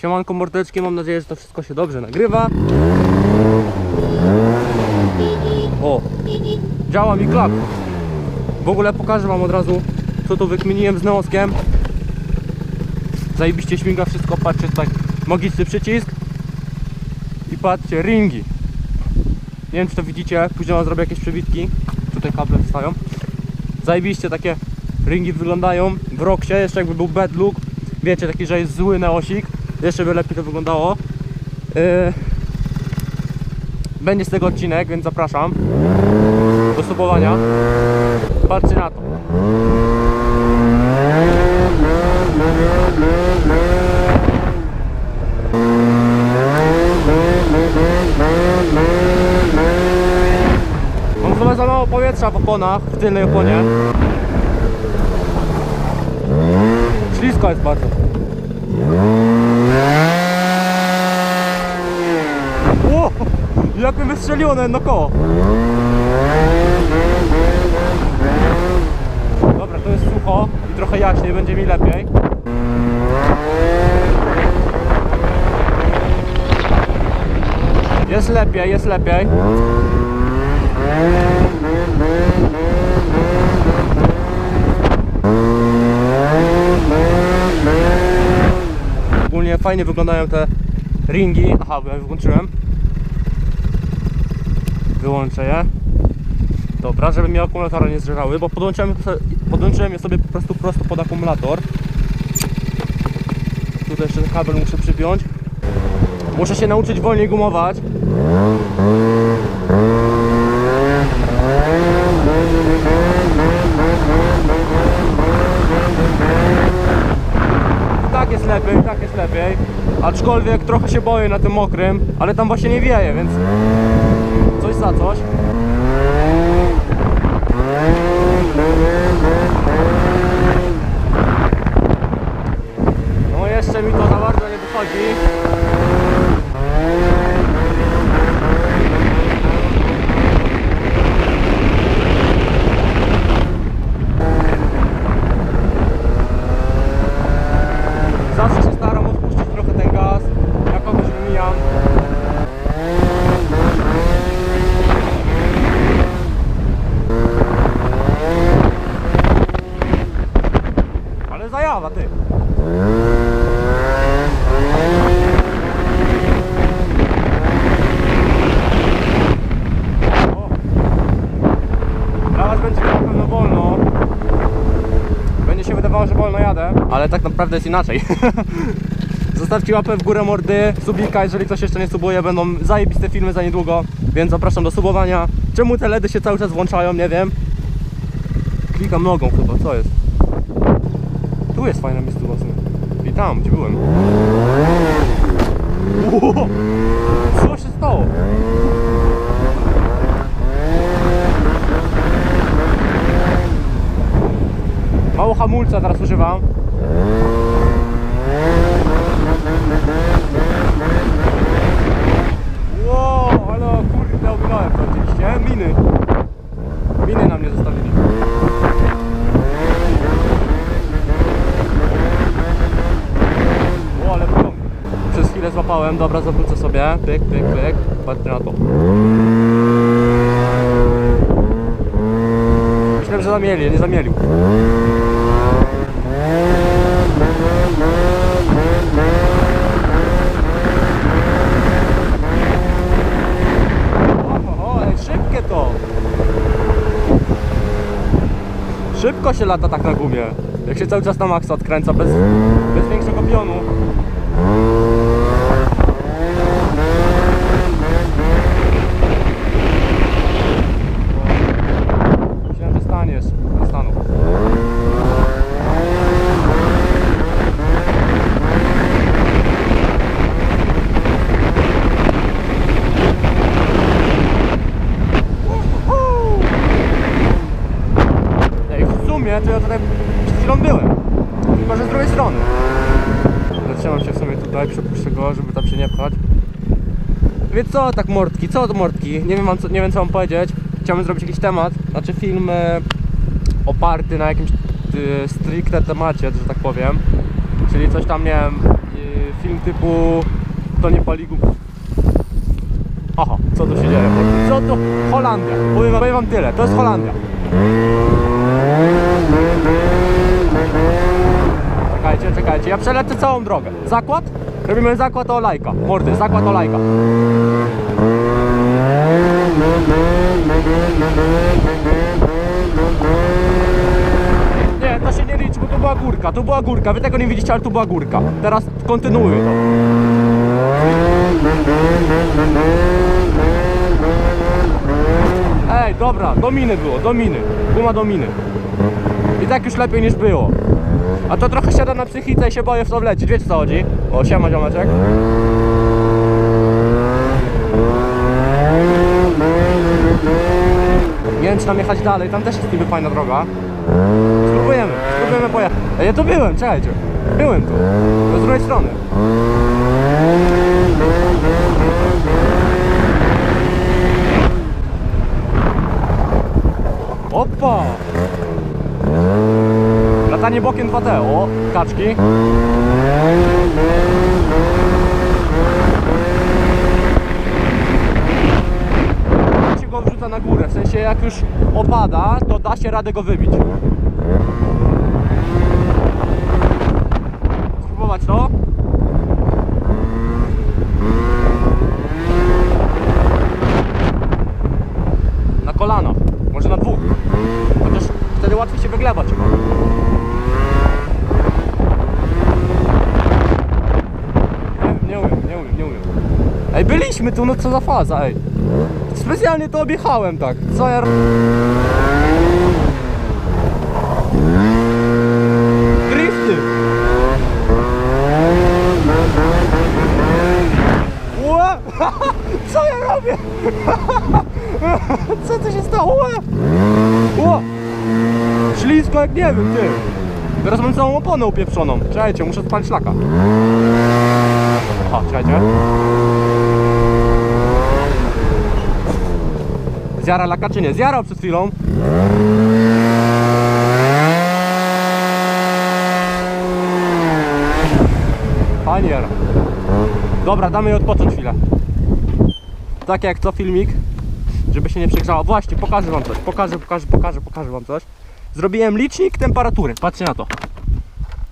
Siemanko mordeczki, mam nadzieję, że to wszystko się dobrze nagrywa. O, działa mi klap. W ogóle pokażę wam od razu, co tu wykminiłem z neoskiem. Zajebiście śmiga wszystko, patrzcie tutaj, magiczny przycisk. I patrzcie, ringi. Nie wiem czy to widzicie, później wam zrobię jakieś przebitki. Tutaj kable wstają. Zajebiście takie ringi wyglądają w Roxie, jeszcze jakby był bad look. Wiecie, taki, że jest zły neosik. Jeszcze by lepiej to wyglądało. Yy, Będzie z tego odcinek, więc zapraszam do subowania. Patrzcie na to. Mam chyba za mało powietrza w oponach, w tylnej oponie. Ślisko jest bardzo. Ło! Jak mnie wystrzeliło na koło. Dobra, to jest sucho i trochę jaśniej, będzie mi lepiej. Jest lepiej, jest lepiej. Fajnie wyglądają te ringi. Aha, bo ja je wyłączyłem. Wyłączę je. Dobra, żeby mi akumulatory nie zżerały, bo podłączyłem, podłączyłem je sobie po prostu prosto pod akumulator. Tutaj jeszcze kabel muszę przypiąć. Muszę się nauczyć wolniej gumować. Tak jest lepiej, tak jest lepiej. Aczkolwiek trochę się boję na tym mokrym, ale tam właśnie nie wieje, więc coś za coś. No jeszcze mi to za bardzo nie wychodzi. Zawsze się staram odpuścić trochę ten gaz, jak kogoś wymijam. Ale zajawa ty. O. Dla was będzie to na pewno wolno. Wydawało, że wolno jadę, ale tak naprawdę jest inaczej. Zostawcie łapę w górę mordy, subika, jeżeli ktoś jeszcze nie subuje, będą zajebiste filmy za niedługo, więc zapraszam do subowania. Czemu te LEDy się cały czas włączają, nie wiem. Klikam nogą chyba, co jest? Tu jest fajne miejsce mocne. I tam, gdzie byłem. Ło! Co się stało? Hamulca teraz używam. Wow, ale kurde, ominąłem to oczywiście. Miny. Miny na mnie zostawili. O, ale prom. Przez chwilę złapałem, dobra, zawrócę sobie. Pyk, pyk, pyk. Patrzcie na to. Myślałem, że zamieli, nie zamielił. Oho, ej, szybkie to! Szybko się lata tak na gumie. Jak się cały czas na maksa odkręca bez, bez większego pionu. Myślałem, że staniesz. Nie stanął. Ej, w sumie to ja tutaj przed chwilą byłem. Tylko, że z drugiej strony. Zatrzymam się w sumie tutaj, przepuszczę go, żeby tam się nie pchać. Więc co tak mordki, co to mordki? Nie wiem, co, nie wiem co mam powiedzieć. Chciałbym zrobić jakiś temat, znaczy film e, oparty na jakimś stricte temacie, że tak powiem. Czyli coś tam, nie wiem, film typu To nie pali gum. Aha, co tu się dzieje? Co to? Holandia. Powiem powiem wam tyle, to jest Holandia. Czekajcie, czekajcie, ja przelecę całą drogę. Zakład? Robimy zakład o lajka. Mordy, zakład o lajka. Nie, to się nie liczy, bo to była górka, to była górka. Wy tego nie widzicie, ale to była górka. Teraz kontynuuję to. Ej, dobra, do miny było, do miny. Guma do miny. I tak już lepiej niż było. A to trochę siada na psychice i się boję w to wlecieć. Wiecie co chodzi? O, siema ziomeczek. Nie wiem czy tam jechać dalej, tam też jest niby fajna droga. Spróbujemy, spróbujemy pojechać. Ja tu byłem, czekajcie. Byłem tu. Z drugiej strony. Opa! Latanie bokiem 2T, o, kaczki. Się go wrzuca na górę, w sensie jak już opada, to da się radę go wybić. Spróbować to? Na kolana, może na dwóch. Chociaż wtedy łatwiej się wyglewać. Nie, nie umiem, nie umiem, nie umiem. Ej, byliśmy tu, no co za faza, ej. Specjalnie to objechałem tak. Co ja... Drifty! Ła! Co ja robię? Co to się stało? Ła! Ślisko jak nie wiem, ty. Teraz mam całą oponę upieprzoną. Czekajcie, muszę spalić szlaka. Aha, czekajcie. Zjara laka czy nie? Zjarał przed chwilą. Panier. Dobra, damy jej odpocząć chwilę. Tak jak co filmik, żeby się nie przegrzała. Właśnie, pokażę wam coś. Pokażę, pokażę, pokażę, pokażę wam coś. Zrobiłem licznik temperatury. Patrzcie na to.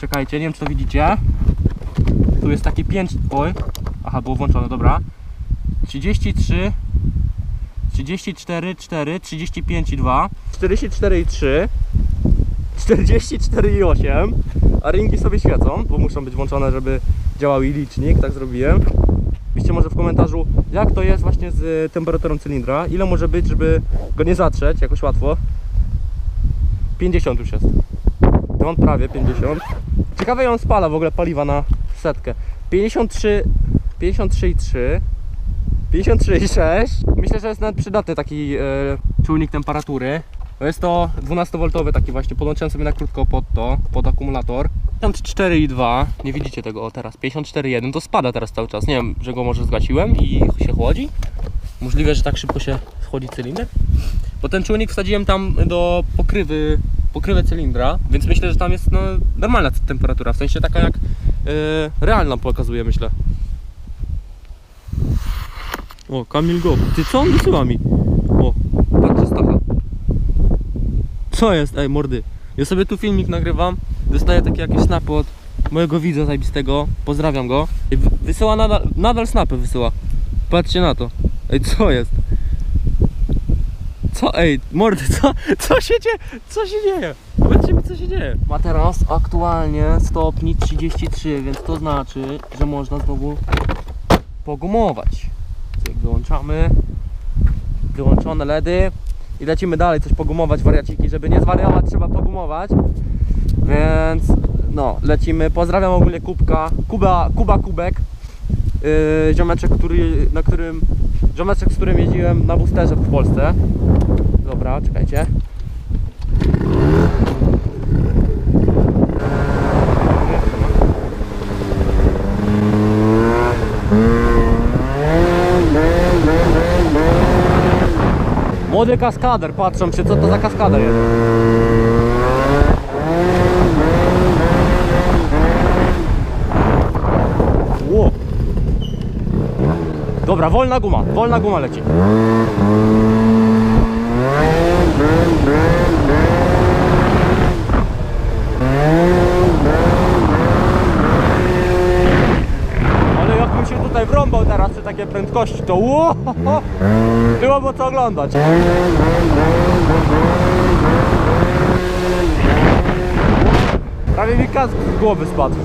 Czekajcie, nie wiem czy to widzicie. Tu jest taki 5. Oj. Aha, było włączone, dobra. 33 34, 4, 35 i 2, 44 i 3, 44 i 8, a ringi sobie świecą, bo muszą być włączone, żeby działał i licznik, tak zrobiłem. Piszcie może w komentarzu, jak to jest właśnie z y, temperaturą cylindra, ile może być, żeby go nie zatrzeć jakoś łatwo. 50 już jest. To on prawie 50. Ciekawe, on spala w ogóle paliwa na setkę. 53, 53 i 3. 53,6. Myślę, że jest nawet przydatny taki e, czujnik temperatury. Jest to 12V taki właśnie, podłączyłem sobie na krótko pod to, pod akumulator. 54,2, nie widzicie tego teraz, 54,1, to spada teraz cały czas, nie wiem, że go może zgasiłem i się chłodzi. Możliwe, że tak szybko się schłodzi cylinder. Bo ten czujnik wsadziłem tam do pokrywy, pokrywę cylindra, więc myślę, że tam jest no, normalna temperatura, w sensie taka jak e, realna pokazuje, myślę. O, Kamil Go. Ty co on wysyła mi? O, patrzcie Stacha. Co jest? Ej, mordy. Ja sobie tu filmik nagrywam, dostaję takie jakieś snapy od mojego widza zajebistego. Pozdrawiam go. Wy- wysyła nadal, nadal snapy wysyła. Patrzcie na to. Ej, co jest? Co? Ej, mordy, co, co się dzieje? Co się dzieje? Powiedzcie mi, co się dzieje. Ma teraz aktualnie stopni 33, więc to znaczy, że można znowu pogumować. Wyłączamy. Wyłączone LEDy. I lecimy dalej coś pogumować wariaciki, żeby nie zwariować trzeba pogumować. Więc no, lecimy. Pozdrawiam ogólnie Kubka, Kuba, Kuba Kubek. Yy, ziomeczek, który, na którym, ziomeczek, z którym jeździłem na boosterze w Polsce. Dobra, czekajcie. Młody kaskader, patrzą się co to za kaskader jest. Dobra, wolna guma, wolna guma leci. Takiej prędkości, to ło, byłoby co oglądać. Prawie mi kask z głowy spadł.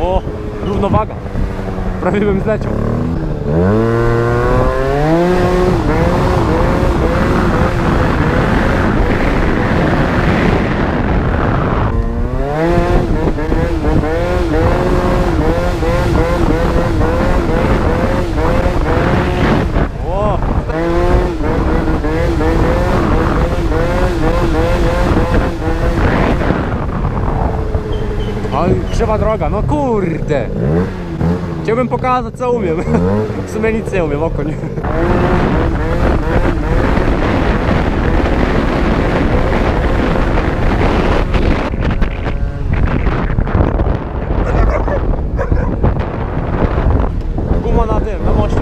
O, równowaga. Prawie bym zleciał. Krzywa droga, no kurde. Chciałbym pokazać co umiem. W sumie nic nie umiem, oko nie. Guma na tym, na moście.